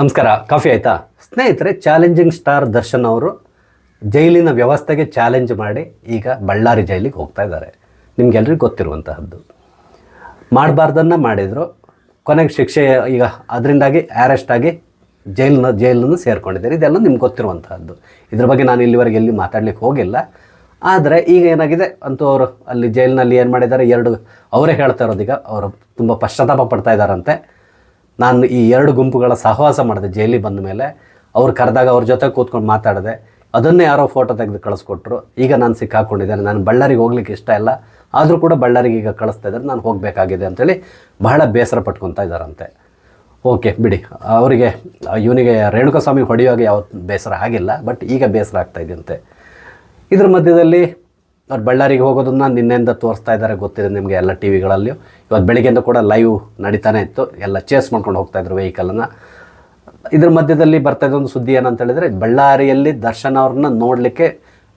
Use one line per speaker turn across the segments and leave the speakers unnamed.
ನಮಸ್ಕಾರ, ಕಾಫಿ ಆಯಿತಾ? ಸ್ನೇಹಿತರೆ, ಚಾಲೆಂಜಿಂಗ್ ಸ್ಟಾರ್ ದರ್ಶನ್ ಅವರು ಜೈಲಿನ ವ್ಯವಸ್ಥೆಗೆ ಚಾಲೆಂಜ್ ಮಾಡಿ ಈಗ ಬಳ್ಳಾರಿ ಜೈಲಿಗೆ ಹೋಗ್ತಾ ಇದ್ದಾರೆ. ನಿಮ್ಗೆಲ್ರಿಗೂ ಗೊತ್ತಿರುವಂತಹದ್ದು. ಮಾಡಬಾರ್ದನ್ನು ಮಾಡಿದರು. ಕೊನೆಗೆ ಶಿಕ್ಷೆ ಈಗ ಅದರಿಂದಾಗಿ ಅರೆಸ್ಟ್ ಆಗಿ ಜೈಲಿನ ಜೈಲನ್ನು ಸೇರ್ಕೊಂಡಿದ್ದಾರೆ. ಇದೆಲ್ಲ ನಿಮ್ಗೆ ಗೊತ್ತಿರುವಂತಹದ್ದು. ಇದ್ರ ಬಗ್ಗೆ ನಾನು ಇಲ್ಲಿವರೆಗೆ ಎಲ್ಲಿ ಮಾತಾಡ್ಲಿಕ್ಕೆ ಹೋಗಿಲ್ಲ. ಆದರೆ ಈಗ ಏನಾಗಿದೆ? ಅಂತೂ ಅವರು ಅಲ್ಲಿ ಜೈಲಿನಲ್ಲಿ ಏನು ಮಾಡಿದ್ದಾರೆ? ಎರಡು, ಅವರೇ ಹೇಳ್ತಾ ಇರೋದೀಗ. ಅವರು ತುಂಬ ಪಶ್ಚಾತ್ತಾಪ ಪಡ್ತಾ ಇದ್ದಾರಂತೆ. ನಾನು ಈ ಎರಡು ಗುಂಪುಗಳ ಸಹವಾಸ ಮಾಡಿದೆ, ಜೈಲಿಗೆ ಬಂದ ಮೇಲೆ. ಅವ್ರು ಕರೆದಾಗ ಅವ್ರ ಜೊತೆ ಕೂತ್ಕೊಂಡು ಮಾತಾಡಿದೆ. ಅದನ್ನೇ ಯಾರೋ ಫೋಟೋ ತೆಗೆದು ಕಳಿಸ್ಕೊಟ್ರು. ಈಗ ನಾನು ಸಿಕ್ಕಾಕೊಂಡಿದ್ದೇನೆ. ನಾನು ಬಳ್ಳಾರಿಗೆ ಹೋಗ್ಲಿಕ್ಕೆ ಇಷ್ಟ ಇಲ್ಲ. ಆದರೂ ಕೂಡ ಬಳ್ಳಾರಿಗೆ ಈಗ ಕಳಿಸ್ತಾ ಇದ್ದಾರೆ. ನಾನು ಹೋಗಬೇಕಾಗಿದೆ ಅಂತೇಳಿ ಬಹಳ ಬೇಸರ ಪಟ್ಕೊತಾ ಇದ್ದಾರಂತೆ. ಓಕೆ ಬಿಡಿ. ಅವರಿಗೆ, ಇವನಿಗೆ ರೇಣುಕಾಸ್ವಾಮಿ ಹೊಡೆಯುವಾಗ ಯಾವ ಬೇಸರ ಆಗಿಲ್ಲ. ಬಟ್ ಈಗ ಬೇಸರ ಆಗ್ತಾ ಇದೆಯಂತೆ. ಇದ್ರ ಮಧ್ಯದಲ್ಲಿ ಅವ್ರು ಬಳ್ಳಾರಿಗೆ ಹೋಗೋದನ್ನು ನಿನ್ನೆಯಿಂದ ತೋರಿಸ್ತಾ ಇದ್ದಾರೆ, ಗೊತ್ತಿದೆ ನಿಮಗೆ ಎಲ್ಲ ಟಿ ವಿಗಳಲ್ಲಿಯೂ ಇವತ್ತು ಬೆಳಿಗ್ಗೆಯಿಂದ ಕೂಡ ಲೈವ್ ನಡೀತಾನೆ ಇತ್ತು. ಎಲ್ಲ ಚೇಸ್ ಮಾಡ್ಕೊಂಡು ಹೋಗ್ತಾ ಇದ್ರು ವೆಹಿಕಲನ್ನು ಇದ್ರ ಮಧ್ಯದಲ್ಲಿ ಬರ್ತಾ ಇದ್ದ ಒಂದು ಸುದ್ದಿ ಏನಂತ ಹೇಳಿದ್ರೆ, ಬಳ್ಳಾರಿಯಲ್ಲಿ ದರ್ಶನ್ ಅವ್ರನ್ನ ನೋಡಲಿಕ್ಕೆ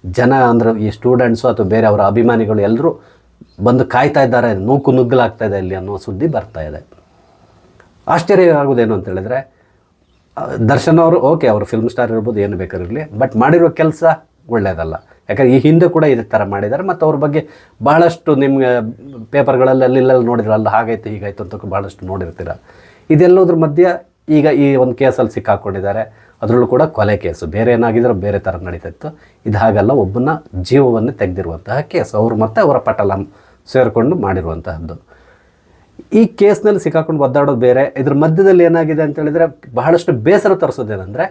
ಜನ ಅಂದ್ರೆ ಈ ಸ್ಟೂಡೆಂಟ್ಸು ಅಥವಾ ಬೇರೆ ಅವರ ಅಭಿಮಾನಿಗಳು ಎಲ್ಲರೂ ಬಂದು ಕಾಯ್ತಾ ಇದ್ದಾರೆ, ನೂಕು ನುಗ್ಗಲಾಗ್ತಾ ಇದೆ ಇಲ್ಲಿ ಅನ್ನೋ ಸುದ್ದಿ ಬರ್ತಾ ಇದೆ. ಆಶ್ಚರ್ಯ ಆಗೋದೇನು ಅಂತ ಹೇಳಿದ್ರೆ ದರ್ಶನ್ ಅವರು ಓಕೆ ಅವರು ಫಿಲ್ಮ್ ಸ್ಟಾರ್ ಇರ್ಬೋದು, ಏನು ಬೇಕಾದ್ರೂ ಇರಲಿ ಬಟ್ ಮಾಡಿರೋ ಕೆಲಸ ಒಳ್ಳೆಯದಲ್ಲ ಯಾಕಂದ್ರೆ ಈ ಹಿಂದೆ ಕೂಡ ಇದೇ ಥರ ಮಾಡಿದ್ದಾರೆ. ಮತ್ತು ಅವ್ರ ಬಗ್ಗೆ ಭಾಳಷ್ಟು ನಿಮಗೆ ಪೇಪರ್ಗಳಲ್ಲಿ ಅಲ್ಲಿ ಇಲ್ಲೆಲ್ಲ ನೋಡಿದ್ರಲ್ಲ ಹಾಗಾಯ್ತು ಹೀಗಾಯ್ತು ಅಂತ ಭಾಳಷ್ಟು ನೋಡಿರ್ತೀರ. ಇದೆಲ್ಲದ್ರ ಮಧ್ಯೆ ಈಗ ಈ ಒಂದು ಕೇಸಲ್ಲಿ ಸಿಕ್ಕಾಕೊಂಡಿದ್ದಾರೆ. ಅದರಲ್ಲೂ ಕೂಡ ಕೊಲೆ ಕೇಸು ಬೇರೆ ಏನಾಗಿದ್ರೆ ಬೇರೆ ಥರ ನಡೀತಿತ್ತು. ಇದು ಹಾಗಲ್ಲ, ಒಬ್ಬನ ಜೀವವನ್ನು ತೆಗೆದಿರುವಂತಹ ಕೇಸು ಅವರು ಮತ್ತು ಅವರ ಪಟಲ ಸೇರಿಕೊಂಡು ಮಾಡಿರುವಂತಹದ್ದು. ಈ ಕೇಸ್ನಲ್ಲಿ ಸಿಕ್ಕಾಕೊಂಡು ಒದ್ದಾಡೋದು ಬೇರೆ. ಇದ್ರ ಮಧ್ಯದಲ್ಲಿ ಏನಾಗಿದೆ ಅಂತ ಹೇಳಿದ್ರೆ ಬಹಳಷ್ಟು ಬೇಸರ ತರಿಸೋದೇನೆಂದರೆ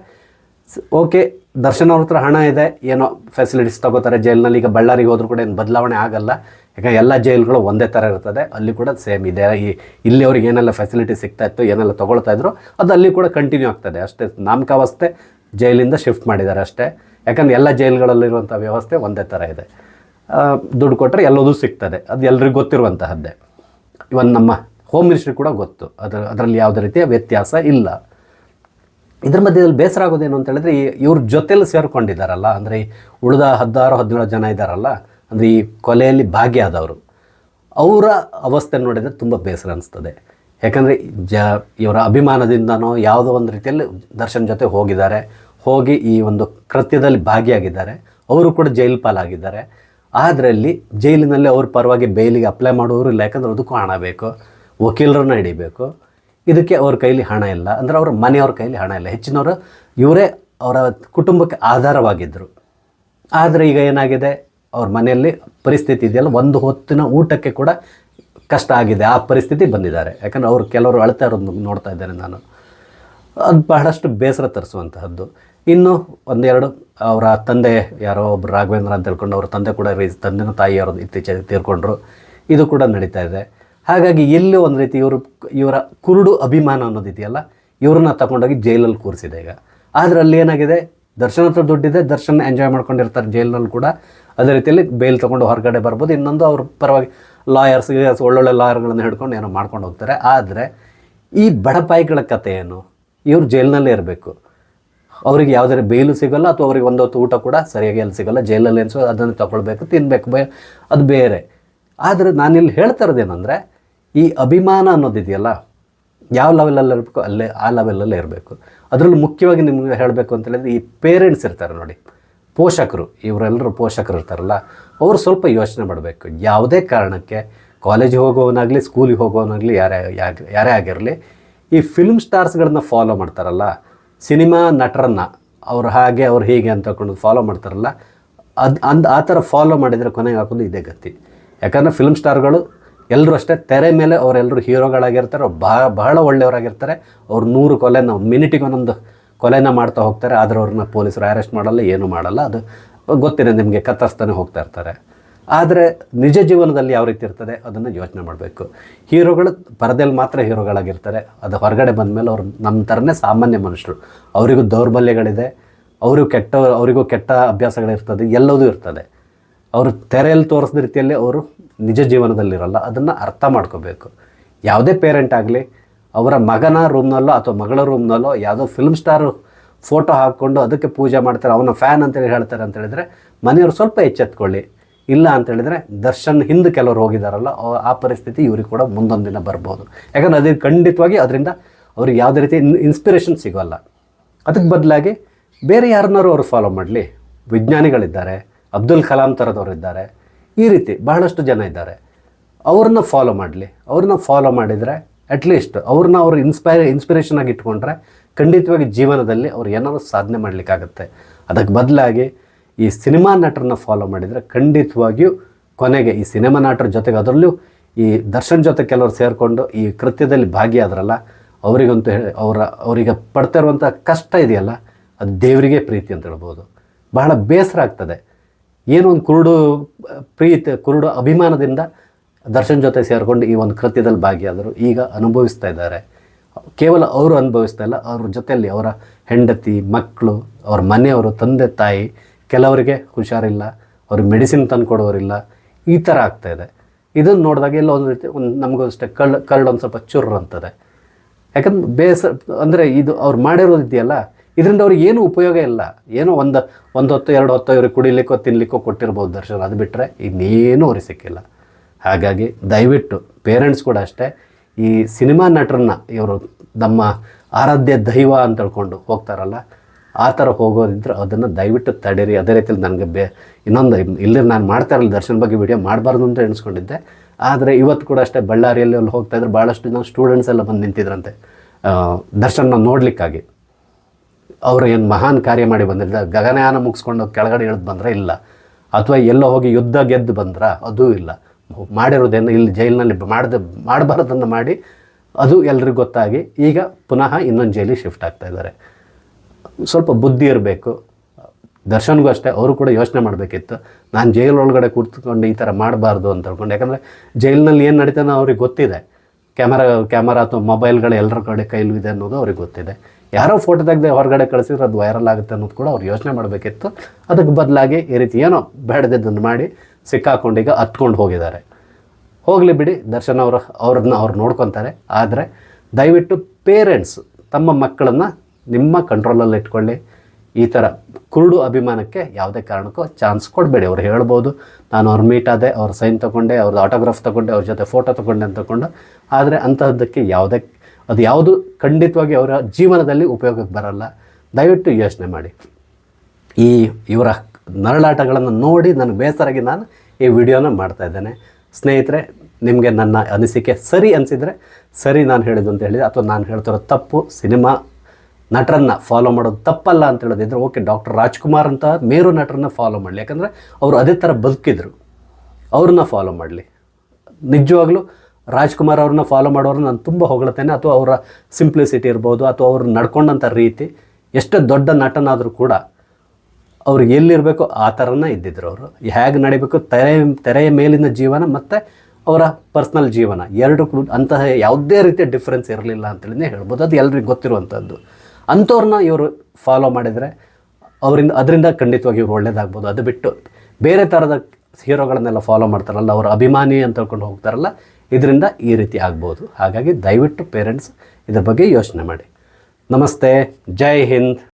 ಓಕೆ, ದರ್ಶನ್ ಅವ್ರ ಹತ್ರ ಹಣ ಇದೆ, ಏನೋ ಫೆಸಿಲಿಟೀಸ್ ತಗೋತಾರೆ ಜೈಲಿನಲ್ಲಿ, ಈಗ ಬಳ್ಳಾರಿಗೆ ಹೋದ್ರೂ ಕೂಡ ಏನು ಬದಲಾವಣೆ ಆಗಲ್ಲ. ಯಾಕಂದ್ರೆ ಎಲ್ಲ ಜೈಲ್ಗಳು ಒಂದೇ ಥರ ಇರ್ತದೆ, ಅಲ್ಲಿ ಕೂಡ ಸೇಮ್ ಇದೆ. ಈ, ಇಲ್ಲಿ ಅವ್ರಿಗೆ ಏನೆಲ್ಲ ಫೆಸಿಲಿಟಿ ಸಿಗ್ತಾ ಇತ್ತು, ಏನೆಲ್ಲ ತೊಗೊಳ್ತಾ ಇದ್ರು, ಅದು ಅಲ್ಲಿ ಕೂಡ ಕಂಟಿನ್ಯೂ ಆಗ್ತದೆ. ಅಷ್ಟೇ ನಾಮಕಾವಸ್ಥೆ ಜೈಲಿಂದ ಶಿಫ್ಟ್ ಮಾಡಿದ್ದಾರೆ ಅಷ್ಟೇ. ಯಾಕಂದ್ರೆ ಎಲ್ಲ ಜೈಲ್ಗಳಲ್ಲಿರುವಂಥ ವ್ಯವಸ್ಥೆ ಒಂದೇ ಥರ ಇದೆ. ದುಡ್ಡು ಕೊಟ್ಟರೆ ಎಲ್ಲದೂ ಸಿಗ್ತದೆ. ಅದು ಎಲ್ರಿಗೂ ಗೊತ್ತಿರುವಂತಹದ್ದೇ. ಇವನ್ ನಮ್ಮ ಹೋಮ್ ಮಿನಿಸ್ಟ್ರಿ ಕೂಡ ಗೊತ್ತು. ಅದರ, ಅದರಲ್ಲಿ ಯಾವುದೇ ರೀತಿಯ ವ್ಯತ್ಯಾಸ ಇಲ್ಲ. ಇದ್ರ ಮಧ್ಯದಲ್ಲಿ ಬೇಸರ ಆಗೋದೇನು ಅಂತ ಹೇಳಿದ್ರೆ ಇವ್ರ ಜೊತೆಲಿ ಸೇರ್ಕೊಂಡಿದ್ದಾರಲ್ಲ ಅಂದರೆ ಉಳಿದ ಹದಿನಾರು, ಹದಿನೇಳು ಜನ ಇದ್ದಾರಲ್ಲ ಅಂದರೆ ಈ ಕೊಲೆಯಲ್ಲಿ ಭಾಗಿಯಾದವರು, ಅವರ ಅವಸ್ಥೆ ನೋಡಿದರೆ ತುಂಬ ಬೇಸರ ಅನಿಸ್ತದೆ. ಯಾಕಂದರೆ ಜ, ಇವರ ಅಭಿಮಾನದಿಂದನೋ ಯಾವುದೋ ಒಂದು ರೀತಿಯಲ್ಲಿ ದರ್ಶನ್ ಜೊತೆ ಹೋಗಿದ್ದಾರೆ, ಹೋಗಿ ಈ ಒಂದು ಕೃತ್ಯದಲ್ಲಿ ಭಾಗಿಯಾಗಿದ್ದಾರೆ, ಅವರು ಕೂಡ ಜೈಲು ಪಾಲಾಗಿದ್ದಾರೆ. ಆದ್ರಲ್ಲಿ ಅಲ್ಲಿ ಜೈಲಿನಲ್ಲಿ ಅವ್ರ ಪರವಾಗಿ ಬೇಲಿಗೆ ಅಪ್ಲೈ ಮಾಡುವವರು ಇಲ್ಲ, ಯಾಕಂದ್ರೆ ಅದಕ್ಕೂ ಹಣ ಬೇಕು, ವಕೀಲರನ್ನ ಹಿಡಿಬೇಕು. ಇದಕ್ಕೆ ಅವ್ರ ಕೈಲಿ ಹಣ ಇಲ್ಲ. ಅಂದರೆ ಅವ್ರ ಮನೆಯವ್ರ ಕೈಲಿ ಹಣ ಇಲ್ಲ. ಹೆಚ್ಚಿನವರು ಇವರೇ ಅವರ ಕುಟುಂಬಕ್ಕೆ ಆಧಾರವಾಗಿದ್ದರು. ಆದರೆ ಈಗ ಏನಾಗಿದೆ? ಅವ್ರ ಮನೆಯಲ್ಲಿ ಪರಿಸ್ಥಿತಿ ಇದೆಯಲ್ಲ, ಒಂದು ಹೊತ್ತಿನ ಊಟಕ್ಕೆ ಕೂಡ ಕಷ್ಟ ಆಗಿದೆ. ಆ ಪರಿಸ್ಥಿತಿ ಬಂದಿದ್ದಾರೆ. ಯಾಕಂದ್ರೆ ಅವರು ಕೆಲವರು ಅಳ್ತಾ ಇರೋದು ನೋಡ್ತಾ ಇದ್ದೇನೆ ನಾನು. ಅದು ಬಹಳಷ್ಟು ಬೇಸರ ತರಿಸುವಂತಹದ್ದು. ಇನ್ನು ಒಂದೆರಡು, ಅವರ ತಂದೆ ಯಾರೋ ಒಬ್ಬರು ರಾಘವೇಂದ್ರ ಅಂತ ಹೇಳ್ಕೊಂಡು ಅವ್ರ ತಂದೆ ಕೂಡ ರೀ, ತಂದೆನೂ ತಾಯಿಯವರು ಇತ್ತೀಚೆಗೆ ತೀರ್ಕೊಂಡ್ರು. ಇದು ಕೂಡ ನಡೀತಾ ಇದೆ. ಹಾಗಾಗಿ ಎಲ್ಲೂ ಒಂದು ರೀತಿ ಇವರು ಇವರ ಕುರುಡು ಅಭಿಮಾನ ಅನ್ನೋದಿದೆಯಲ್ಲ ಇವ್ರನ್ನ ತಗೊಂಡೋಗಿ ಜೈಲಲ್ಲಿ ಕೂರಿಸಿದೆ ಈಗ. ಆದರೆ ಅಲ್ಲಿ ಏನಾಗಿದೆ? ದರ್ಶನ ಹತ್ರ ದುಡ್ಡಿದೆ, ದರ್ಶನ ಎಂಜಾಯ್ ಮಾಡ್ಕೊಂಡಿರ್ತಾರೆ ಜೈಲಿನಲ್ಲಿ ಕೂಡ. ಅದೇ ರೀತಿಯಲ್ಲಿ ಬೇಲ್ ತೊಗೊಂಡು ಹೊರಗಡೆ ಬರ್ಬೋದು. ಇನ್ನೊಂದು ಅವ್ರ ಪರವಾಗಿ ಲಾಯರ್ಸ್ಗೆ ಒಳ್ಳೊಳ್ಳೆ ಲಾಯರ್ಗಳನ್ನು ಹಿಡ್ಕೊಂಡು ಏನೋ ಮಾಡ್ಕೊಂಡು ಹೋಗ್ತಾರೆ. ಆದರೆ ಈ ಬಡಪಾಯಿಗಳ ಕಥೆ ಏನು? ಇವರು ಜೈಲಿನಲ್ಲೇ ಇರಬೇಕು. ಅವರಿಗೆ ಯಾವುದೇ ಬೇಲು ಸಿಗಲ್ಲ ಅಥವಾ ಅವ್ರಿಗೆ ಒಂದೊತ್ತು ಊಟ ಕೂಡ ಸರಿಯಾಗಿ ಅಲ್ಲಿ ಸಿಗೋಲ್ಲ. ಜೈಲಲ್ಲಿ ಅನಿಸೋ ಅದನ್ನು ತಗೊಳ್ಬೇಕು ತಿನ್ನಬೇಕು ಬೇ ಅದು ಬೇರೆ. ಆದರೆ ನಾನಿಲ್ಲಿ ಹೇಳ್ತಾ ಇರೋದೇನೆಂದರೆ ಈ ಅಭಿಮಾನ ಅನ್ನೋದಿದೆಯಲ್ಲ ಯಾವ ಲೆವೆಲಲ್ಲಿ ಇರಬೇಕು ಅಲ್ಲೇ ಆ ಲೆವೆಲಲ್ಲೇ ಇರಬೇಕು. ಅದರಲ್ಲೂ ಮುಖ್ಯವಾಗಿ ನಿಮಗೆ ಹೇಳಬೇಕು ಅಂತ ಹೇಳಿದ್ರೆ ಈ ಪೇರೆಂಟ್ಸ್ ಇರ್ತಾರೆ ನೋಡಿ, ಪೋಷಕರು, ಇವರೆಲ್ಲರೂ ಪೋಷಕರು ಇರ್ತಾರಲ್ಲ, ಅವರು ಸ್ವಲ್ಪ ಯೋಚನೆ ಮಾಡಬೇಕು. ಯಾವುದೇ ಕಾರಣಕ್ಕೆ ಕಾಲೇಜಿಗೆ ಹೋಗೋವನಾಗಲಿ ಸ್ಕೂಲಿಗೆ ಹೋಗೋವನಾಗಲಿ ಯಾರೇ ಯಾರೇ ಆಗಿರಲಿ, ಈ ಫಿಲ್ಮ್ ಸ್ಟಾರ್ಸ್ಗಳನ್ನ ಫಾಲೋ ಮಾಡ್ತಾರಲ್ಲ ಸಿನಿಮಾ ನಟರನ್ನು ಅವ್ರು ಹಾಗೆ ಅವ್ರು ಹೀಗೆ ಅಂತ ಫಾಲೋ ಮಾಡ್ತಾರಲ್ಲ, ಅದು, ಅಂದ್ ಆ ಥರ ಫಾಲೋ ಮಾಡಿದರೆ ಕೊನೆಗೆ ಹಾಕೋದು ಇದೇ ಗತಿ. ಯಾಕಂದರೆ ಫಿಲ್ಮ್ ಸ್ಟಾರ್ಗಳು ಎಲ್ಲರೂ ಅಷ್ಟೇ ತೆರೆ ಮೇಲೆ ಅವರೆಲ್ಲರೂ ಹೀರೋಗಳಾಗಿರ್ತಾರೆ ಬಹಳ ಬಹಳ ಒಳ್ಳೆಯವರಾಗಿರ್ತಾರೆ. ಅವ್ರು ನೂರು ಕೊಲೆನ ಮಿನಿಟಿಗೆ ಒಂದೊಂದು ಕೊಲೆನ ಮಾಡ್ತಾ ಹೋಗ್ತಾರೆ, ಆದರೆ ಅವ್ರನ್ನ ಪೊಲೀಸರು ಅರೆಸ್ಟ್ ಮಾಡಲ್ಲ, ಏನೂ ಮಾಡಲ್ಲ. ಅದು ಗೊತ್ತಿದೆ ನಿಮಗೆ ಕತ್ತರಿಸ್ತಾನೆ ಹೋಗ್ತಾ ಇರ್ತಾರೆ. ಆದರೆ ನಿಜ ಜೀವನದಲ್ಲಿ ಯಾವ ರೀತಿ ಇರ್ತದೆ ಅದನ್ನು ಯೋಚನೆ ಮಾಡಬೇಕು. ಹೀರೋಗಳು ಪರದೆಯಲ್ಲಿ ಮಾತ್ರ ಹೀರೋಗಳಾಗಿರ್ತಾರೆ. ಅದು ಹೊರಗಡೆ ಬಂದಮೇಲೆ ಅವ್ರು ನಮ್ಮ ಥರನೇ ಸಾಮಾನ್ಯ ಮನುಷ್ಯರು. ಅವರಿಗೂ ದೌರ್ಬಲ್ಯಗಳಿದೆ, ಅವರಿಗೂ ಕೆಟ್ಟ ಅವರಿಗೂ ಕೆಟ್ಟ ಅಭ್ಯಾಸಗಳಿರ್ತದೆ, ಎಲ್ಲದೂ ಇರ್ತದೆ. ಅವರು ತೆರೆಯಲ್ಲಿ ತೋರಿಸಿದ ರೀತಿಯಲ್ಲಿ ಅವರು ನಿಜ ಜೀವನದಲ್ಲಿರಲ್ಲ, ಅದನ್ನು ಅರ್ಥ ಮಾಡ್ಕೋಬೇಕು. ಯಾವುದೇ ಪೇರೆಂಟ್ ಆಗಲಿ, ಅವರ ಮಗನ ರೂಮ್ನಲ್ಲೋ ಅಥವಾ ಮಗಳ ರೂಮ್ನಲ್ಲೋ ಯಾವುದೋ ಫಿಲ್ಮ್ ಸ್ಟಾರು ಫೋಟೋ ಹಾಕ್ಕೊಂಡು ಅದಕ್ಕೆ ಪೂಜೆ ಮಾಡ್ತಾರೆ, ಅವನ ಫ್ಯಾನ್ ಅಂತೇಳಿ ಹೇಳ್ತಾರೆ ಅಂತ ಹೇಳಿದರೆ ಮನೆಯವರು ಸ್ವಲ್ಪ ಎಚ್ಚೆತ್ಕೊಳ್ಳಿ. ಇಲ್ಲ ಅಂತ ಹೇಳಿದ್ರೆ ದರ್ಶನ್ ಹಿಂದೆ ಕೆಲವರು ಹೋಗಿದಾರಲ್ಲ, ಆ ಪರಿಸ್ಥಿತಿ ಇವ್ರಿಗೆ ಕೂಡ ಮುಂದೊಂದು ದಿನ ಬರ್ಬೋದು. ಯಾಕಂದ್ರೆ ಅದು ಖಂಡಿತವಾಗಿ ಅದರಿಂದ ಅವ್ರಿಗೆ ಯಾವುದೇ ರೀತಿ ಇನ್ಸ್ಪಿರೇಷನ್ ಸಿಗೋಲ್ಲ. ಅದಕ್ಕೆ ಬದಲಾಗಿ ಬೇರೆ ಯಾರನ್ನಾರು ಅವರು ಫಾಲೋ ಮಾಡಲಿ. ವಿಜ್ಞಾನಿಗಳಿದ್ದಾರೆ ಅಬ್ದುಲ್ ಕಲಾಂ ಥರದವ್ರು ಇದ್ದಾರೆ. ಈ ರೀತಿ ಬಹಳಷ್ಟು ಜನ ಇದ್ದಾರೆ. ಅವ್ರನ್ನ ಫಾಲೋ ಮಾಡಲಿ. ಅವ್ರನ್ನ ಫಾಲೋ ಮಾಡಿದರೆ ಅಟ್ಲೀಸ್ಟ್ ಅವ್ರನ್ನ ಅವ್ರು ಇನ್ಸ್ಪೈರ್ ಇನ್ಸ್ಪಿರೇಷನ್ ಆಗಿ ಇಟ್ಕೊಂಡ್ರೆ ಖಂಡಿತವಾಗಿ ಜೀವನದಲ್ಲಿ ಅವ್ರು ಏನಾದ್ರು ಸಾಧನೆ ಮಾಡಲಿಕ್ಕಾಗತ್ತೆ. ಅದಕ್ಕೆ ಬದಲಾಗಿ ಈ ಸಿನಿಮಾ ನಟರನ್ನ ಫಾಲೋ ಮಾಡಿದರೆ ಖಂಡಿತವಾಗಿಯೂ ಕೊನೆಗೆ ಈ ಸಿನಿಮಾ ನಟರ ಜೊತೆಗೆ ಅದರಲ್ಲೂ ಈ ದರ್ಶನ್ ಜೊತೆ ಕೆಲವರು ಸೇರಿಕೊಂಡು ಈ ಕೃತ್ಯದಲ್ಲಿ ಭಾಗಿಯಾದ್ರಲ್ಲ, ಅವರಿಗಂತೂ ಹೇಳಿ ಅವರ, ಅವರಿಗೆ ಪಡ್ತಾ ಇರುವಂಥ ಕಷ್ಟ ಇದೆಯಲ್ಲ, ಅದು ದೇವರಿಗೆ ಪ್ರೀತಿ ಅಂತ ಹೇಳ್ಬೋದು. ಬಹಳ ಬೇಸರ ಆಗ್ತದೆ. ಏನೋ ಒಂದು ಕುರುಡು ಪ್ರೀತಿ, ಕುರುಡು ಅಭಿಮಾನದಿಂದ ದರ್ಶನ್ ಜೊತೆ ಸೇರಿಕೊಂಡು ಈ ಒಂದು ಕೃತ್ಯದಲ್ಲಿ ಭಾಗಿಯಾದರು. ಈಗ ಅನುಭವಿಸ್ತಾ ಇದ್ದಾರೆ. ಕೇವಲ ಅವರು ಅನುಭವಿಸ್ತಾ ಇಲ್ಲ, ಅವ್ರ ಜೊತೆಯಲ್ಲಿ ಅವರ ಹೆಂಡತಿ ಮಕ್ಕಳು ಅವ್ರ ಮನೆಯವರು, ತಂದೆ, ತಾಯಿ, ಕೆಲವರಿಗೆ ಹುಷಾರಿಲ್ಲ, ಅವ್ರಿಗೆ ಮೆಡಿಸಿನ್ ತಂದು ಕೊಡೋರಿಲ್ಲ, ಈ ಥರ ಆಗ್ತಾ ಇದೆ. ಇದನ್ನು ನೋಡಿದಾಗ ಎಲ್ಲ ಒಂದು ರೀತಿ ಒಂದು ನಮಗೂ ಅಷ್ಟೇ ಕಳ್ಳ, ಕಳ್ಳು ಒಂದು ಸ್ವಲ್ಪ ಚುರ್ರು ಅಂತದೆ ಯಾಕಂದ್ರೆ ಬೇಸ ಅಂದರೆ ಇದು ಅವ್ರು ಮಾಡಿರೋದು ಇದೆಯಲ್ಲ ಇದರಿಂದ ಅವ್ರಿಗೆ ಏನು ಉಪಯೋಗ ಇಲ್ಲ. ಏನೋ ಒಂದು ಒಂದು ಹೊತ್ತು, ಎರಡು ಹೊತ್ತು ಇವ್ರಿಗೆ ಕುಡಿಲಿಕ್ಕೋ ತಿನ್ನಲಿಕ್ಕೋ ಕೊಟ್ಟಿರ್ಬೋದು ದರ್ಶನ. ಅದು ಬಿಟ್ಟರೆ ಇನ್ನೇನೂ ಅವ್ರಿಗೆ ಸಿಕ್ಕಿಲ್ಲ. ಹಾಗಾಗಿ ದಯವಿಟ್ಟು ಪೇರೆಂಟ್ಸ್ ಕೂಡ ಅಷ್ಟೇ ಈ ಸಿನಿಮಾ ನಟರನ್ನ ಇವರು ನಮ್ಮ ಆರಾಧ್ಯ ದೈವ ಅಂತ ಹೇಳ್ಕೊಂಡು ಹೋಗ್ತಾರಲ್ಲ, ಆ ಥರ ಹೋಗೋದಿದ್ರೆ ಅದನ್ನು ದಯವಿಟ್ಟು ತಡೀರಿ. ಅದೇ ರೀತಿಯಲ್ಲಿ ನನಗೆ ಬೇ, ಇನ್ನೊಂದು ಇಲ್ಲಿ ನಾನು ಮಾಡ್ತಾ ಇರಲಿಲ್ಲ ದರ್ಶನ ಬಗ್ಗೆ ವಿಡಿಯೋ ಮಾಡಬಾರ್ದು ಅಂತ ಎಣಿಸ್ಕೊಂಡಿದ್ದೆ. ಆದರೆ ಇವತ್ತು ಕೂಡ ಅಷ್ಟೇ ಬಳ್ಳಾರಿಯಲ್ಲಿ ಅಲ್ಲಿ ಹೋಗ್ತಾಯಿದ್ರೆ ಭಾಳಷ್ಟು ಜನ ಸ್ಟೂಡೆಂಟ್ಸ್ ಎಲ್ಲ ಬಂದು ನಿಂತಿದ್ರಂತೆ. ದರ್ಶನ ನೋಡಲಿಕ್ಕಾಗಿ. ಅವರು ಏನು ಮಹಾನ್ ಕಾರ್ಯ ಮಾಡಿ ಬಂದಿಲ್ಲ ಗಗನಯಾನ ಮುಗಿಸ್ಕೊಂಡು ಕೆಳಗಡೆ ಇಳಿದು ಬಂದರೆ ಇಲ್ಲ. ಅಥವಾ ಎಲ್ಲೋ ಹೋಗಿ ಯುದ್ಧ ಗೆದ್ದು ಬಂದ್ರೆ ಅದೂ ಇಲ್ಲ. ಮಾಡಿರೋದೇನು ಇಲ್ಲಿ ಜೈಲಿನಲ್ಲಿ ಮಾಡದೆ ಮಾಡಬಾರ್ದನ್ನು ಮಾಡಿ ಅದು ಎಲ್ರಿಗೂ ಗೊತ್ತಾಗಿ ಈಗ ಪುನಃ ಇನ್ನೊಂದು ಜೈಲಿಗೆ ಶಿಫ್ಟ್ ಆಗ್ತಾ ಇದ್ದಾರೆ. ಸ್ವಲ್ಪ ಬುದ್ಧಿ ಇರಬೇಕು. ದರ್ಶನ್ಗೂ ಅಷ್ಟೇ, ಅವರು ಕೂಡ ಯೋಚನೆ ಮಾಡಬೇಕಿತ್ತು. ನಾನು ಜೈಲ್ ಒಳಗಡೆ ಕೂತ್ಕೊಂಡು ಈ ಥರ ಮಾಡಬಾರ್ದು ಅಂತ ಹೇಳ್ಕೊಂಡು ಯಾಕಂದರೆ ಜೈಲಿನಲ್ಲಿ ಏನು ನಡೀತಾನೋ ಅವ್ರಿಗೆ ಗೊತ್ತಿದೆ. ಕ್ಯಾಮರಾ ಕ್ಯಾಮರಾ ಅಥವಾ ಮೊಬೈಲ್ಗಳು ಎಲ್ಲರ ಕಡೆ ಕೈಲೂ ಇದೆ ಅನ್ನೋದು ಅವ್ರಿಗೆ ಗೊತ್ತಿದೆ. ಯಾರೋ ಫೋಟೋ ತೆಗೆದು ಹೊರಗಡೆ ಕಳಿಸಿದ್ರೆ ಅದು ವೈರಲ್ ಆಗುತ್ತೆ ಅನ್ನೋದು ಕೂಡ ಅವ್ರು ಯೋಚನೆ ಮಾಡಬೇಕಿತ್ತು. ಅದಕ್ಕೆ ಬದಲಾಗಿ ಈ ರೀತಿ ಏನೋ ಬೇಡದಿದ್ದನ್ನು ಮಾಡಿ ಸಿಕ್ಕಾಕೊಂಡೀಗ ಹತ್ಕೊಂಡು ಹೋಗಿದ್ದಾರೆ. ಹೋಗಲಿ ಬಿಡಿ, ದರ್ಶನ್ ಅವರು, ಅವ್ರನ್ನ ಅವ್ರು ನೋಡ್ಕೊತಾರೆ. ಆದರೆ ದಯವಿಟ್ಟು ಪೇರೆಂಟ್ಸ್ ತಮ್ಮ ಮಕ್ಕಳನ್ನು ನಿಮ್ಮ ಕಂಟ್ರೋಲಲ್ಲಿ ಇಟ್ಕೊಳ್ಳಿ. ಈ ಥರ ಕುರುಡು ಅಭಿಮಾನಕ್ಕೆ ಯಾವುದೇ ಕಾರಣಕ್ಕೂ ಚಾನ್ಸ್ ಕೊಡಬೇಡಿ. ಅವ್ರು ಹೇಳ್ಬೋದು, ನಾನು ಅವ್ರು ಮೀಟ್ ಆದೆ, ಅವ್ರ ಸೈನ್ ತೊಗೊಂಡೆ ಅವ್ರದ್ದು ಆಟೋಗ್ರಾಫ್ ತೊಗೊಂಡೆ, ಅವ್ರ ಜೊತೆ ಫೋಟೋ ತೊಗೊಂಡೆ ಅಂತ ತಗೊಂಡು. ಆದರೆ ಅಂತಹದ್ದಕ್ಕೆ ಯಾವುದೇ ಅದು ಯಾವುದು? ಖಂಡಿತವಾಗಿ ಅವರ ಜೀವನದಲ್ಲಿ ಉಪಯೋಗಕ್ಕೆ ಬರಲ್ಲ. ದಯವಿಟ್ಟು ಯೋಚನೆ ಮಾಡಿ. ಈ ಇವರ ನರಳಾಟಗಳನ್ನು ನೋಡಿ ನನಗೆ ಬೇಸರಾಗಿ ನಾನು ಈ ವಿಡಿಯೋನ ಮಾಡ್ತಾ ಇದ್ದೇನೆ. ಸ್ನೇಹಿತರೆ, ನಿಮಗೆ ನನ್ನ ಅನಿಸಿಕೆ ಸರಿ ಅನಿಸಿದರೆ, ಸರಿ ನಾನು ಹೇಳಿದ್ದು ಅಂತ ಹೇಳಿದೆ ಅಥವಾ ನಾನು ಹೇಳ್ತಿರೋ ತಪ್ಪು ಸಿನಿಮಾ ನಟರನ್ನ ಫಾಲೋ ಮಾಡೋದು ತಪ್ಪಲ್ಲ ಅಂತ ಹೇಳೋದಿದ್ರೆ, ಓಕೆ, ಡಾಕ್ಟರ್ ರಾಜ್ಕುಮಾರ್ ಅಂತ ಮೇರು ನಟರನ್ನ ಫಾಲೋ ಮಾಡಲಿ. ಯಾಕಂದರೆ ಅವರು ಅದೇ ಥರ ಬದುಕಿದ್ರು. ಅವ್ರನ್ನ ಫಾಲೋ ಮಾಡಲಿ. ನಿಜವಾಗ್ಲೂ ರಾಜ್ಕುಮಾರ್ ಅವ್ರನ್ನ ಫಾಲೋ ಮಾಡೋರು ನಾನು ತುಂಬ ಹೊಗಳ್ತೇನೆ ಅಥವಾ ಅವರ ಸಿಂಪ್ಲಿಸಿಟಿ ಇರ್ಬೋದು, ಅಥವಾ ಅವ್ರು ನಡ್ಕೊಂಡಂಥ ರೀತಿ ಎಷ್ಟೇ ದೊಡ್ಡ ನಟನಾದರೂ ಕೂಡ ಅವ್ರು ಎಲ್ಲಿರಬೇಕು ಆ ಥರನೇ ಇದ್ದಿದ್ರು ಅವರು. ಹೇಗೆ ನಡಿಬೇಕು, ತೆರೆ, ತೆರೆಯ ಮೇಲಿನ ಜೀವನ ಮತ್ತು ಅವರ ಪರ್ಸ್ನಲ್ ಜೀವನ. ಎರಡು ಅಂತಹ ಯಾವುದೇ ರೀತಿಯ ಡಿಫ್ರೆನ್ಸ್ ಇರಲಿಲ್ಲ ಅಂತೇಳಿನೇ ಹೇಳ್ಬೋದು. ಅದು ಎಲ್ರಿಗೂ ಗೊತ್ತಿರುವಂಥದ್ದು ಅಂಥವ್ರನ್ನ ಇವರು ಫಾಲೋ ಮಾಡಿದರೆ ಅವರಿಂದ, ಅದರಿಂದ ಖಂಡಿತವಾಗಿ ಇವ್ರು ಒಳ್ಳೇದಾಗ್ಬೋದು. ಅದು ಬಿಟ್ಟು ಬೇರೆ ಥರದ ಹೀರೋಗಳನ್ನೆಲ್ಲ ಫಾಲೋ ಮಾಡ್ತಾರಲ್ಲ, ಅವರ ಅಭಿಮಾನಿ ಅಂತ ಹೇಳ್ಕೊಂಡು ಹೋಗ್ತಾರಲ್ಲ ಇದರಿಂದ ಈ ರೀತಿ ಆಗ್ಬೋದು. ಹಾಗಾಗಿ ದಯವಿಟ್ಟು ಪೇರೆಂಟ್ಸ್ ಇದ್ರ ಬಗ್ಗೆ ಯೋಚನೆ ಮಾಡಿ. ನಮಸ್ತೆ ಜೈ ಹಿಂದ್.